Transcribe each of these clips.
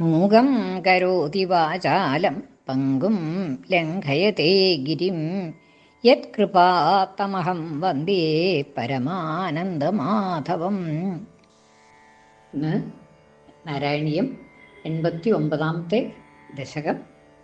മൂകം കരോതി വാചാലം പങ്കും ലംഘയത്തെ ഗിരിം. യത്കൃപാത്തമഹം വന്ദേ പരമാനന്ദമാധവം. ഇന്ന് നാരായണീയം എൺപത്തി ഒമ്പതാമത്തെ ദശകം.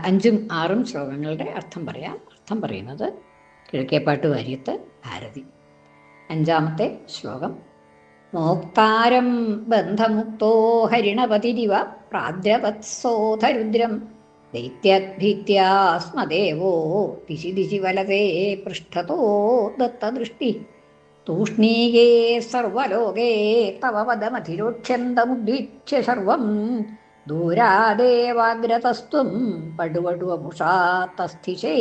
അഞ്ചും ആറും ശ്ലോകങ്ങളുടെ അർത്ഥം പറയാം. അർത്ഥം പറയുന്നത് കിഴക്കേപ്പാട്ട് വാര്യത്ത് ഭാരതി. അഞ്ചാമത്തെ ശ്ലോകം. മോക്താരം ബന്ധമുക്തോ ഹരിണപതിരിവ പ്രാദ്രവത്സോധരുദ്രം. ദൈത്യദ്ഭീത്യാസ്മദേവോ ദിശി ദിശി വലതേ പൃഷ്ഠതോ ദത്തദൃഷ്ടി. തൂഷ്ണീകേ സർവലോകേ തവ പദമധിരോക്ഷ്യന്തമുദ്വിച്യ സർവം ദൂരാദേവാഗ്രതസ്ത്വം പടുവടുവമുഷാ തസ്ഥിഷേ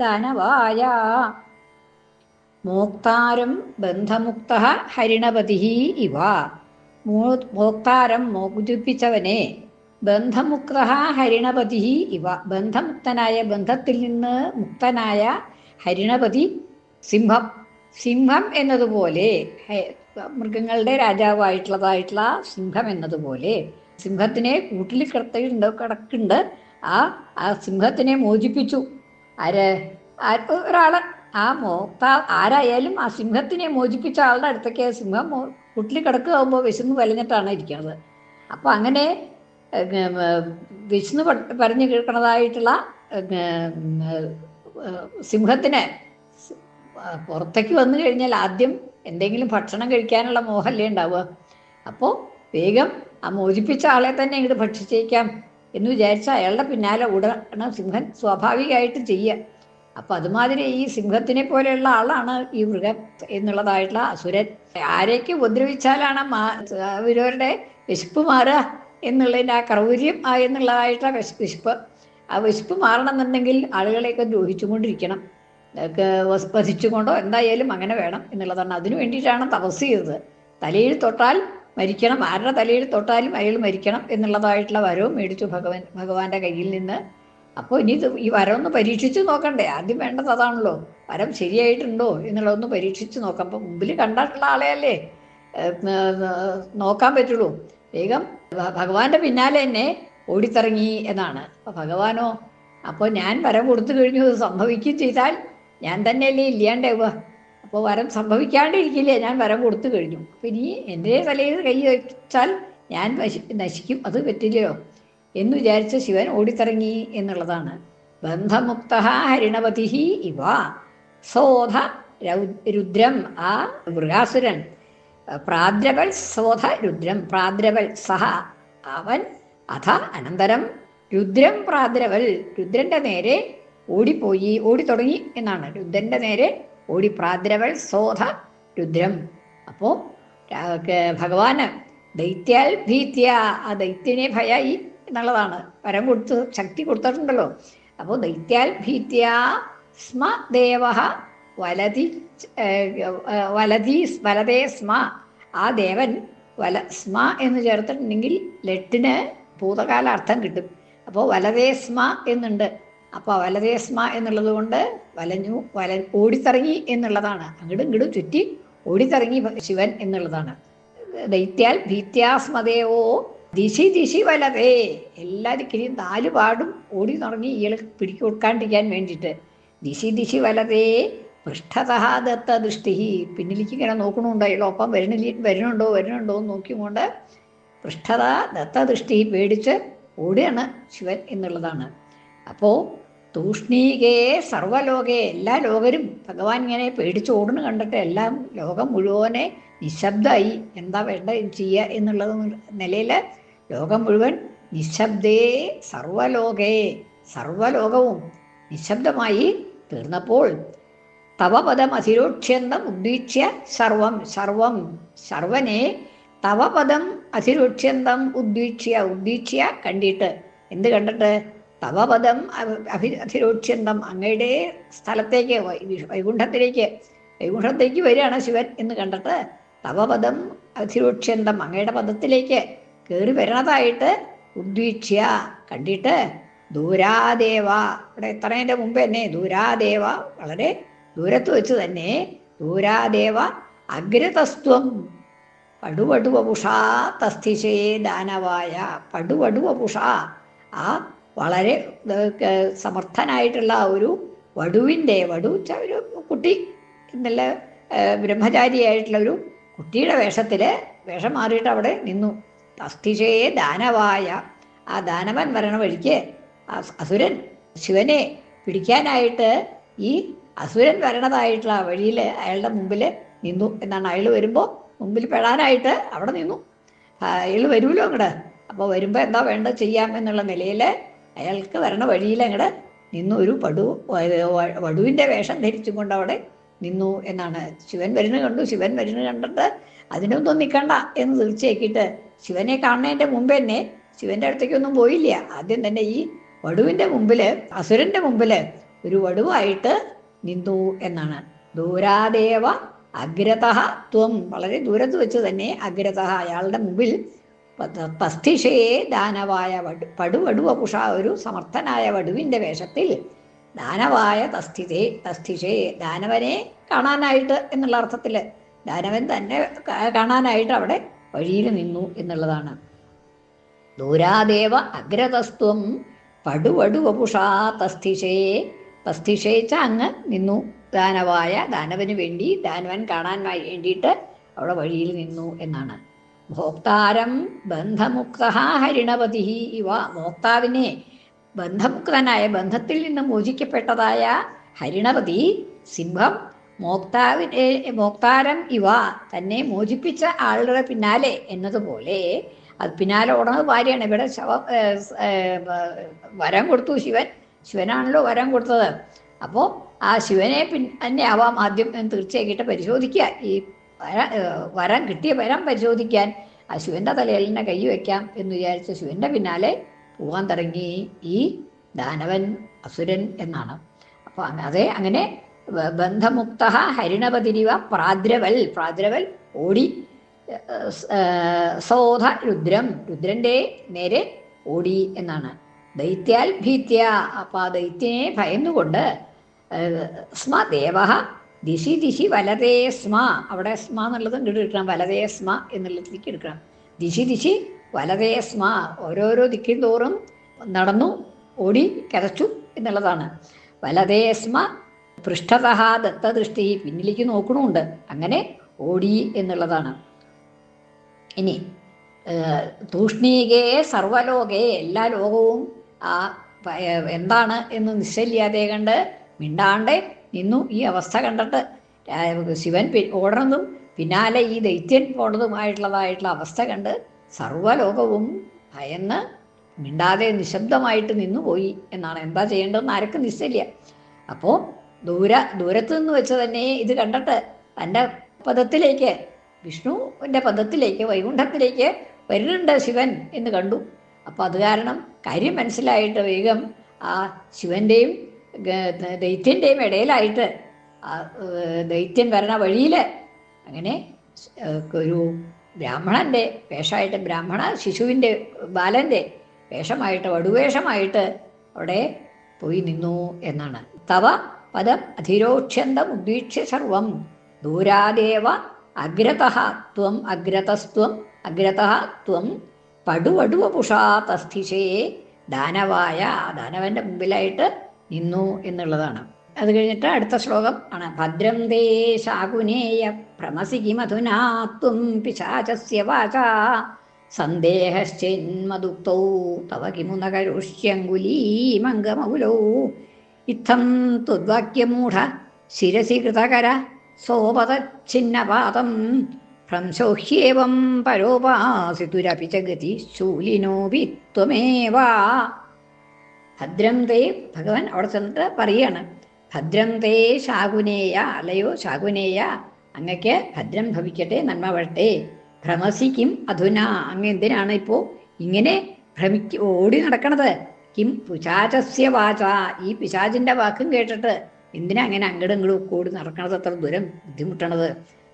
ദാനവായ മോക്താരം ബന്ധമുക്ത ഹരിണപതി ഇവ. മോക്താരം മോചിപ്പിച്ചവനെ. ബന്ധമുക്ത ഹരിണപതി ഇവ. ബന്ധമുക്തനായ ബന്ധത്തിൽ നിന്ന് മുക്തനായ ഹരിണപതി സിംഹം. സിംഹം എന്നതുപോലെ മൃഗങ്ങളുടെ രാജാവായിട്ടുള്ളതായിട്ടുള്ള സിംഹം എന്നതുപോലെ സിംഹത്തിനെ കൂട്ടിൽ കിടത്തിയിട്ടുണ്ട് കിടക്കുന്നുണ്ട്. ആ ആ സിംഹത്തിനെ മോചിപ്പിച്ചു. ആര്? ഒരാൾ ആ മോ ആരായാലും ആ സിംഹത്തിനെ മോചിപ്പിച്ച ആളുടെ അടുത്തേക്ക് സിംഹം കുട്ടിൽ കിടക്കുകയാകുമ്പോൾ വിശന്ന് വലഞ്ഞിട്ടാണ് ഇരിക്കുന്നത്. അപ്പോൾ അങ്ങനെ വിഷ്ണു പറഞ്ഞു കേൾക്കുന്നതായിട്ടുള്ള സിംഹത്തിന് പുറത്തേക്ക് വന്നു കഴിഞ്ഞാൽ ആദ്യം എന്തെങ്കിലും ഭക്ഷണം കഴിക്കാനുള്ള മോഹല്ലേ ഉണ്ടാവുക. അപ്പോൾ വേഗം ആ മോചിപ്പിച്ച ആളെ തന്നെ ഇങ്ങോട്ട് ഭക്ഷിച്ചേക്കാം എന്ന് വിചാരിച്ച അയാളുടെ പിന്നാലെ ഉടനെ സിംഹൻ സ്വാഭാവികമായിട്ട് ചെയ്യുക. അപ്പൊ അതുമാതിരി ഈ സിംഹത്തിനെ പോലെയുള്ള ആളാണ് ഈ മൃഗം എന്നുള്ളതായിട്ടുള്ള അസുരൻ. ആരേക്ക് ഉപദ്രവിച്ചാലാണ് അവരവരുടെ വിശപ്പ് മാറുക എന്നുള്ളതിന്റെ ആ ക്രൗര്യം എന്നുള്ളതായിട്ടുള്ള വിശപ്പ്. ആ വിശപ്പ് മാറണമെന്നുണ്ടെങ്കിൽ ആളുകളെയൊക്കെ ദ്രോഹിച്ചുകൊണ്ടിരിക്കണം വധിച്ചുകൊണ്ടോ എന്തായാലും അങ്ങനെ വേണം എന്നുള്ളതാണ്. അതിനു വേണ്ടിയിട്ടാണ് തപസ് ചെയ്തത്. തലയിൽ തൊട്ടാൽ മരിക്കണം. ആരുടെ തലയിൽ തൊട്ടാലും അയാൾ മരിക്കണം എന്നുള്ളതായിട്ടുള്ള വരവും മേടിച്ചു ഭഗവാൻ ഭഗവാന്റെ കയ്യിൽ നിന്ന് അപ്പോൾ ഇനി ഇത് ഈ വരമൊന്ന് പരീക്ഷിച്ച് നോക്കണ്ടേ? ആദ്യം വേണ്ടത് അതാണല്ലോ. വരം ശരിയായിട്ടുണ്ടോ എന്നുള്ളതൊന്ന് പരീക്ഷിച്ച് നോക്കാം. അപ്പം മുമ്പിൽ കണ്ടിട്ടുള്ള ആളെയല്ലേ? നോക്കാൻ പറ്റുള്ളൂ. വേഗം ഭഗവാന്റെ പിന്നാലെ തന്നെ ഓടിത്തിറങ്ങി എന്നാണ്. അപ്പം ഭഗവാനോ അപ്പോൾ ഞാൻ വരം കൊടുത്തു കഴിഞ്ഞു. അത് സംഭവിക്കുകയും ചെയ്താൽ ഞാൻ തന്നെയല്ലേ ഇല്ലാണ്ടാവുക അപ്പോൾ വരം സംഭവിക്കാണ്ടിരിക്കില്ലേ? ഞാൻ വരം കൊടുത്തു കഴിഞ്ഞു. അപ്പം ഇനി എന്റെ തലയിൽ കൈ വെച്ചാൽ ഞാൻ നശിക്കും. അത് പറ്റില്ലയോ? എന്ന് വിചാരിച്ച ശിവൻ ഓടിത്തിറങ്ങി എന്നുള്ളതാണ്. ബന്ധമുക്ത ഹരിണപതി ഇവ. സോധ രുദ്രം ആ മൃഗാസുരൻ. പ്രാദ്രവൽ സോധ രുദ്രം. പ്രാദ്രവൽ സഹ അവൻ. അഥ അനന്തരം. രുദ്രം പ്രാദ്രവൽ രുദ്രന്റെ നേരെ ഓടിപ്പോയി ഓടിത്തുടങ്ങി എന്നാണ്. രുദ്രന്റെ നേരെ ഓടി പ്രാദ്രവൽ സോധ രുദ്രം. അപ്പോ ഭഗവാന് ദൈത്യാൽ ഭീത്യ ആ ദൈത്യനെ ഭയായി എന്നുള്ളതാണ്. വരം കൊടുത്ത് ശക്തി കൊടുത്തിട്ടുണ്ടല്ലോ. അപ്പോൾ ദൈത്യാൽ ഭീത്യ സ്മ ദേവ വലതി വലതി വലതേ സ്മ. ആ ദേവൻ വല സ്മ എന്ന് ചേർത്തിട്ടുണ്ടെങ്കിൽ ലെട്ടിന് ഭൂതകാല അർത്ഥം കിട്ടും. അപ്പോൾ വലതേ സ്മ എന്നുണ്ട്. അപ്പോൾ വലതേ സ്മ എന്നുള്ളത് കൊണ്ട് വലഞ്ഞു വല ഓടിത്തിറങ്ങി എന്നുള്ളതാണ്. അങ്ങോട്ടും ഇങ്ങോട്ടും ചുറ്റി ഓടിത്തിറങ്ങി ശിവൻ എന്നുള്ളതാണ്. ദൈത്യാൽ ഭീത്യാസ്മദേവോ ദിശി ദിശി വലതേ എല്ലാ ദിക്കിലും നാല് പാടും ഓടി തുടങ്ങി ഇയാൾ പിടിക്കു കൊടുക്കാണ്ടിരിക്കാൻ വേണ്ടിയിട്ട്. ദിശി ദിശി വലതേ പൃഷ്ഠതഹാദത്ത ദൃഷ്ടി പിന്നിലേക്ക് ഇങ്ങനെ നോക്കണുണ്ടോ? അയാൾ ഒപ്പം വരുന്നില്ല വരുന്നുണ്ടോ? വരുന്നുണ്ടോ? എന്ന് നോക്കിക്കൊണ്ട് പൃഷ്ഠത ദത്ത ദൃഷ്ടി പേടിച്ച് ഓടുകയാണ് ശിവൻ എന്നുള്ളതാണ്. അപ്പോൾ തൂഷ്ണീകേ സർവലോകേ എല്ലാ ലോകരും ഭഗവാൻ ഇങ്ങനെ പേടിച്ച് ഓടുന്നു കണ്ടിട്ട് എല്ലാം ലോകം മുഴുവനെ നിശബ്ദമായി എന്താ വേണ്ട ചെയ്യുക എന്നുള്ളത് നിലയിൽ ലോകം മുഴുവൻ നിശബ്ദേ സർവലോകേ സർവലോകവും നിശബ്ദമായി തീർന്നപ്പോൾ തവപദം അധിരോക്ഷ്യന്തം ഉദ്ദീക്ഷ്യ സർവം സർവം സർവനെ തവപദം അധിരോക്ഷ്യന്തം ഉദ്ദീക്ഷ്യ ഉദ്ദീക്ഷ്യ കണ്ടിട്ട് എന്ത് കണ്ടിട്ട്? തവപദം അഭി അധിരോക്ഷ്യന്തം അങ്ങയുടെ സ്ഥലത്തേക്ക് വൈകുണ്ഠത്തിലേക്ക് വൈകുണ്ഠത്തേക്ക് വരികയാണ് ശിവൻ എന്ന് കണ്ടിട്ട് തവപദം അധിരോക്ഷ്യന്തം അങ്ങയുടെ പദത്തിലേക്ക് കയറി വരണതായിട്ട് ഉദ്വീക്ഷ്യ കണ്ടിട്ട് ദൂരാദേവ. ഇവിടെ എത്രേന്റെ മുമ്പ് തന്നെ ദൂരാദേവ വളരെ ദൂരത്ത് വെച്ച് തന്നെ ദൂരാദേവ അഗ്രതസ്ത്വം പടുവടുവപുഷാ തസ്ഥിശേ ദാനവായ. പടുവടുവപുഷ ആ വളരെ സമർത്ഥനായിട്ടുള്ള ഒരു വടുവിന്റെ വടു ഒരു കുട്ടി നല്ല ബ്രഹ്മചാരിയായിട്ടുള്ള ഒരു കുട്ടിയുടെ വേഷത്തിൽ വേഷം മാറിയിട്ട് അവിടെ നിന്നു. തസ്ഥിശേ ദാനവായ. ആ ദാനവൻ വരണ വഴിക്ക് അസുരൻ ശിവനെ പിടിക്കാനായിട്ട് ഈ അസുരൻ വരണതായിട്ടുള്ള ആ വഴിയിൽ അയാളുടെ മുമ്പിൽ നിന്നു എന്നാണ് അയാൾ വരുമ്പോൾ മുമ്പിൽ പെടാനായിട്ട് അവിടെ നിന്നു. അയാൾ വരുമല്ലോ അങ്ങോട്ട് അപ്പോൾ വരുമ്പോൾ എന്താ വേണ്ട ചെയ്യാം എന്നുള്ള നിലയിൽ അയാൾക്ക് വരണ വഴിയിൽ അങ്ങോട്ട് നിന്നു. ഒരു പടു വ- വടുവിന്റെ വേഷം ധരിച്ചുകൊണ്ട് അവിടെ നിന്നു എന്നാണ്. ശിവൻ വരുന്നത് കണ്ടു. ശിവൻ വരുന്നത് കണ്ടിട്ട് അതിനൊന്നും നിൽക്കണ്ട എന്ന് തീർച്ചയാക്കിയിട്ട് ശിവനെ കാണുന്നതിന്റെ മുമ്പ് തന്നെ ശിവന്റെ അടുത്തേക്കൊന്നും പോയില്ല. ആദ്യം തന്നെ ഈ വടുവിന്റെ മുമ്പിൽ അസുരന്റെ മുമ്പിൽ ഒരു വടുവായിട്ട് നിന്നു എന്നാണ്. ദൂരാദേവ അഗ്രത ത്വം. വളരെ ദൂരത്ത് വെച്ച് തന്നെ അഗ്രത. അയാളുടെ മുമ്പിൽ പസ്തിഷയെ ദാനവായ വടു പടുവടുവ പുഷ ഒരു സമർത്ഥനായ വടുവിന്റെ വേഷത്തിൽ ദാനവായ തസ്ഥിതേ തസ്ഥിഷേ ദാനവനെ കാണാനായിട്ട് എന്നുള്ള അർത്ഥത്തിൽ ദാനവൻ തന്നെ കാണാനായിട്ട് അവിടെ വഴിയിൽ നിന്നു എന്നുള്ളതാണ്. ദൂരാദേവ അഗ്രതസ്ത്വം പടുവടുവപുഷാ തസ്ഥിഷേ തസ്ഥിഷേച്ച അങ്ങ് നിന്നു. ദാനവായ ദാനവന് വേണ്ടി ദാനവൻ കാണാൻ വേണ്ടിയിട്ട് അവിടെ വഴിയിൽ നിന്നു എന്നാണ്. ഭോക്താരം ബന്ധമുക്ത ഹരിണപതി ഇവ മോക്താവിനെ ബന്ധമുക്തനായ ബന്ധത്തിൽ നിന്ന് മോചിക്കപ്പെട്ടതായ ഹരിണപതി സിംഹം മോക്താവിനെ മോക്താരം ഇവ തന്നെ മോചിപ്പിച്ച ആളുടെ പിന്നാലെ എന്നതുപോലെ അത് പിന്നാലെ ഓടുന്നത് ഭാര്യയാണ്. ഇവിടെ ശവ വരം കൊടുത്തു ശിവൻ. ശിവനാണല്ലോ വരം കൊടുത്തത്. അപ്പോൾ ആ ശിവനെ പിൻ തന്നെ ആവാം ആദ്യം എന്ന് തീർച്ചയാക്കിയിട്ട് പരിശോധിക്കുക. ഈ വര വരം കിട്ടിയ വരം പരിശോധിക്കാൻ ആ ശിവന്റെ തലയിൽ തന്നെ കൈ വയ്ക്കാം എന്ന് വിചാരിച്ച ശിവന്റെ പിന്നാലെ പോകാൻ തുടങ്ങി ഈ ദാനവൻ അസുരൻ എന്നാണ്. അപ്പോൾ അതെ അങ്ങനെ ബന്ധമുക്ത ഹരിണപതിരിവ പ്രാദ്രവൽ. പ്രാദ്രവൽ ഓടി സോധ രുദ്രം. രുദ്രന്റെ നേരെ ഓടി എന്നാണ്. ദൈത്യാൽ ഭീത്യ. അപ്പൊ ആ ദൈത്യനെ ഭയന്നുകൊണ്ട് സ്മ ദേവ ദിശി ദിശി വലതേ സ്മ. അവിടെ സ്മ എന്നുള്ളത് ഇങ്ങോട്ട് എടുക്കണം. വലതേ സ്മ എന്നുള്ളതിലേക്ക് എടുക്കണം. ദിശി ദിശി വലതേ സ്മ. ഓരോരോ ദിക്കിൻ തോറും നടന്നു ഓടി കിതച്ചു എന്നുള്ളതാണ്. വലതേ സ്മ പൃഷ്ഠത ദത്തദൃഷ്ടി പിന്നിലേക്ക് നോക്കണമുണ്ട് അങ്ങനെ ഓടി എന്നുള്ളതാണ്. ഇനി തൂഷ്ണീകേ സർവലോകേ എല്ലാ ലോകവും ആ എന്താണ് എന്ന് നിശ്ചയില്ലാതെ കണ്ട് മിണ്ടാണ്ട് നിന്നു ഈ അവസ്ഥ കണ്ടിട്ട്. ശിവൻ ഓടണതും പിന്നാലെ ഈ ദൈത്യൻ പോണതുമായിട്ടുള്ളതായിട്ടുള്ള അവസ്ഥ കണ്ട് സർവലോകവും ഭയന്ന് മിണ്ടാതെ നിശബ്ദമായിട്ട് നിന്നുപോയി എന്നാണ്. എന്താ ചെയ്യേണ്ടതെന്ന് ആർക്കും നിശ്ചയില്ല. അപ്പോൾ ദൂര ദൂരത്തു നിന്ന് വെച്ച് തന്നെ ഇത് കണ്ടിട്ട് തന്റെ പദത്തിലേക്ക് വിഷ്ണുവിന്റെ പദത്തിലേക്ക് വൈകുണ്ഠത്തിലേക്ക് വരുന്നുണ്ട് ശിവൻ എന്ന് കണ്ടു. അപ്പോൾ അത് കാരണം കാര്യം മനസ്സിലായിട്ട് വേഗം ആ ശിവന്റെയും ദൈത്യന്റെയും ഇടയിലായിട്ട് ദൈത്യൻ വരണ വഴിയിൽ അങ്ങനെ ഒരു ബ്രാഹ്മണന്റെ വേഷമായിട്ട് ബ്രാഹ്മണ ശിശുവിന്റെ ബാലന്റെ വേഷമായിട്ട് വടുവേഷമായിട്ട് അവിടെ പോയി നിന്നു എന്നാണ്. തവ പദം അധിരോക്ഷ്യന്തം ഉദ്വീക്ഷ്യ സർവം. ദൂരാദേവ അഗ്രത ത്വം അഗ്രതസ്ത്വം അഗ്രത ത്വം. പടുവടുവപുഷാ തസ്ഥിഷേ ദാനവായ ദാനവന്റെ മുമ്പിലായിട്ട് നിന്നു എന്നുള്ളതാണ്. അത് കഴിഞ്ഞിട്ട് അടുത്ത ശ്ലോകം ആണ്. ഭദ്രം തേ ശാകുനേയ ഭ്രമസി മധുനാത്വം പിശാചസ്യ വാച. സന്ദേഹശ്ചേന്മദുക്തൗ തവ കിമു ന കരുഷ്യങ്കുലീമംഗമകുലൗ ഇത്തം ത്വദ്വാക്യമൂഢ ശിരസി കൃതകര സോപതച്ഛിന്നപാതം ഭ്രംശോഹ്യേവം പരോപാസിതുരപി ച ഗതി ശൂലിനോപി ത്വമേവ. ഭദ്രം തേ ഭഗവാൻ അവിടെ ചെന്നിട്ട് പറയാണ് ഭദ്രം തേ ശാകുനേയ അല്ലയോ ശാകുനേയ അങ്ങക്ക് ഭദ്രം ഭവിക്കട്ടെ നന്മ വരട്ടെ. ഭ്രമസിക്കും അധുന അങ്ങ് എന്തിനാണ് ഇപ്പോൾ ഇങ്ങനെ ഭ്രമിക്ക് ഓടി നടക്കണത്? കിം പിശാചസ്യ വാച. ഈ പിശാചിന്റെ വാക്കും കേട്ടിട്ട് എന്തിനാ അങ്ങനെ അങ്ങടും ഇങ്ങടും കൂടി നടക്കണത് അത്ര ദൂരം ബുദ്ധിമുട്ടണത്?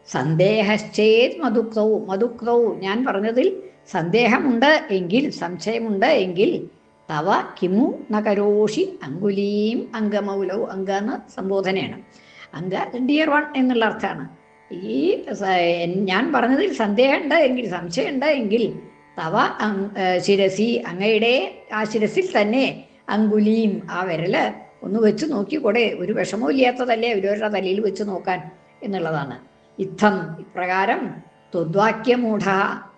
സന്ദേഹശ്ചേത് മധുക്തവും മധുക്തവും ഞാൻ പറഞ്ഞതിൽ സന്ദേഹമുണ്ട് എങ്കിൽ സംശയമുണ്ട് എങ്കിൽ തവ കിമു നകരോഷി അങ്കുലീം അംഗമൗലൗ. അങ്ക എന്ന സംബോധനയാണ്. അങ്ക ഡിയർ വൺ എന്നുള്ള അർത്ഥമാണ്. ഈ ഞാൻ പറഞ്ഞതിൽ സന്ദേഹമുണ്ട് എങ്കിൽ സംശയമുണ്ട് എങ്കിൽ തവ ശിരസി. അങ്ങയുടെ ആ ശിരസിൽ തന്നെ അങ്കുലിയും ആ വിരൽ ഒന്ന് വെച്ച് നോക്കിക്കൂടെ. ഒരു വിഷമവും ഇല്ലാത്തതല്ലേ തലയിൽ വെച്ച് നോക്കാൻ എന്നുള്ളതാണ്. ഇത്തം ഇപ്രകാരം ത്വദ്വാക്യമൂഢ.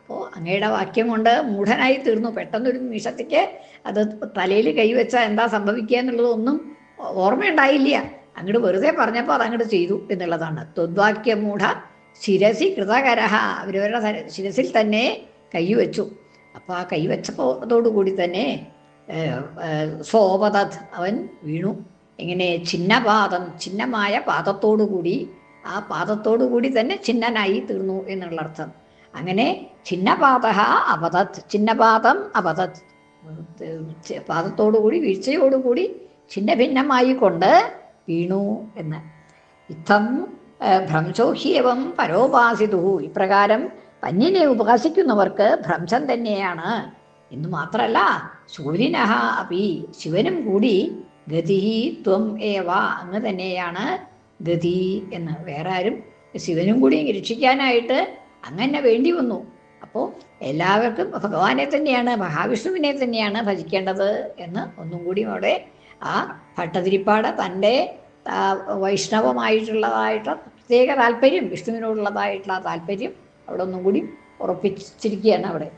അപ്പോൾ അങ്ങയുടെ വാക്യം കൊണ്ട് മൂഢനായി തീർന്നു. പെട്ടെന്നൊരു നിമിഷത്തേക്ക് അത് തലയിൽ കൈവച്ചാൽ എന്താ സംഭവിക്കുക എന്നുള്ളതൊന്നും ഓർമ്മയുണ്ടായില്ല. അങ്ങോട്ട് വെറുതെ പറഞ്ഞപ്പോൾ അത് അങ്ങോട്ട് ചെയ്തു എന്നുള്ളതാണ്. ത്വദ്വാക്യമൂഢ ശിരസി കൃതകരഹ. അവരവരുടെ ശിരസിൽ തന്നെ കൈവച്ചു. അപ്പോൾ ആ കൈവച്ചപ്പോഴത്തോടുകൂടി തന്നെ സോപതത് അവൻ വീണു. എങ്ങനെ ചിഹ്നപാദം ചിഹ്നമായ പാദത്തോടുകൂടി ആ പാദത്തോടുകൂടി തന്നെ ചിഹ്നനായി തീർന്നു എന്നുള്ള അർത്ഥം അങ്ങനെ ചിഹ്നപാത അപതത് ചിഹ്നപാദം അപതത് പാദത്തോടുകൂടി വീഴ്ചയോടുകൂടി ഛിന്ന ഭിന്നമായി കൊണ്ട് വീണു എന്ന്. ഇത്തം ഭ്രംശോഹ്യവം പരോപാസിതു. ഇപ്രകാരം പഞ്ഞിനെ ഉപഹസിക്കുന്നവർക്ക് ഭ്രംശം തന്നെയാണ്. എന്ന് മാത്രമല്ല സൂര്യനഹ അപി ശിവനും കൂടി ഗതി ത്വം ഏവ അങ്ങ് തന്നെയാണ് ഗതി എന്ന്. വേറെ ആരും ശിവനും കൂടി രക്ഷിക്കാനായിട്ട് അങ്ങനെ വേണ്ടി വന്നു. അപ്പോൾ എല്ലാവർക്കും ഭഗവാനെ തന്നെയാണ് മഹാവിഷ്ണുവിനെ തന്നെയാണ് ഭജിക്കേണ്ടത് എന്ന് ഒന്നും കൂടി അവിടെ ആ ഭട്ടതിരിപ്പാട് തന്റെ വൈഷ്ണവമായിട്ടുള്ളതായിട്ട് പ്രത്യേക താല്പര്യം വിഷ്ണുവിനോടുള്ളതായിട്ടുള്ള താല്പര്യം അവിടെ ഒന്നും കൂടി ഉറപ്പിച്ചിരിക്കുകയാണ് അവിടെ.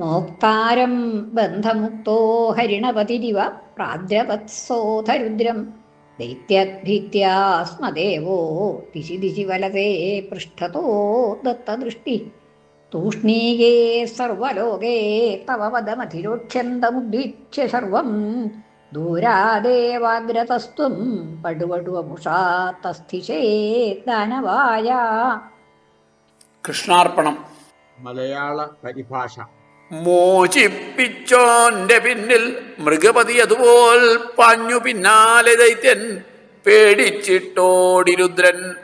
നോക്താരം ബന്ധമുക്തോ ഹരിണപതിരിവ പ്രാദ്രവത്സോധരുദ്രം. ദൈത്യഭീത്യാ സ്മദേവോ ദിശി ദിശി വലതേ പൃഷ്ഠതോ ദത്തദൃഷ്ടി. തൂഷ്ണീകേ സർവലോകേ തവ പദമധിരോക്ഷ്യന്തമുദ്ദിച്യ സർവം ദൂരാദേവാഗ്രതസ്ത്വം പടുവടുവമുഷാ തസ്ഥിഷേ ദാനവായ കൃഷ്ണാർപ്പണം. മലയാള പരിഭാഷ. മോചിപ്പിച്ചോന്റെ പിന്നിൽ മൃഗപതി അതുപോൽ പാഞ്ഞു പിന്നാലെ ദൈത്യൻ പേടിച്ചിട്ടോടി രുദ്രൻ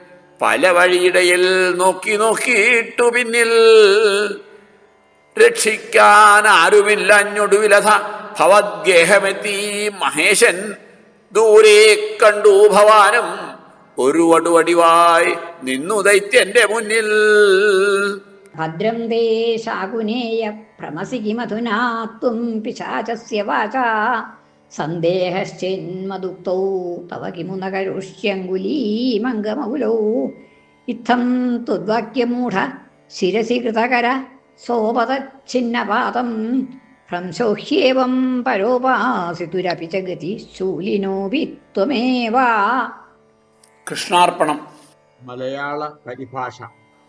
പല വഴിയിടയിൽ നോക്കി നോക്കിയിട്ടു പിന്നിൽ. രക്ഷിക്കാൻ ആരുമില്ല അഞ്ഞൊടുവിലഥ ഭവദ്ഗേഹമെത്തി മഹേശൻ. ദൂരെ കണ്ടു ഭവാനും ഒരു വടുവടിവായി നിന്നു ദൈത്യന്റെ മുന്നിൽ. ഭദ്രം തേ ശാകുനേയ ഭ്രമസി കിമധുനാ പിശാചസ്യ വാചാ. സന്ദേഹശ്ചെന്മദുക്തൗ തവ കിമു ന കരുഷ്യങ്കുലീമംഗമകുലൗ ഇത്തം ത്വദ്വാക്യമൂഢ ശിരസി കൃതകര സോപതച്ഛിന്നപാതം ഭ്രംശോഹ്യേവം പരോപാസിതുരപി ച ശൂലിനോപി ത്വമേവാ കൃഷ്ണാർപ്പണം. മലയാള പരിഭാഷ.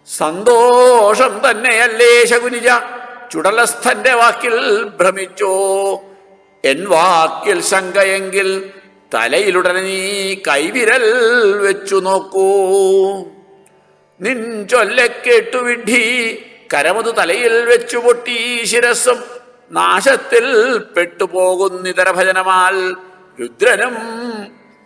സന്തോഷം തന്നെയല്ലേ ശകുനിജ? ചുടലസ്ഥന്റെ വാക്കിൽ ഭ്രമിച്ചോ? എൻ വാക്കിൽ ശങ്കയെങ്കിൽ തലയിലുടനെ നീ കൈവിരൽ വെച്ചു നോക്കൂ. നിൻ ചൊല്ല കേട്ടു വിഡ്ഢി കരമതു തലയിൽ വെച്ചു പൊട്ടി ശിരസ്സും നാശത്തിൽ പെട്ടുപോകുന്നിതര ഭജനമാൽ രുദ്രനും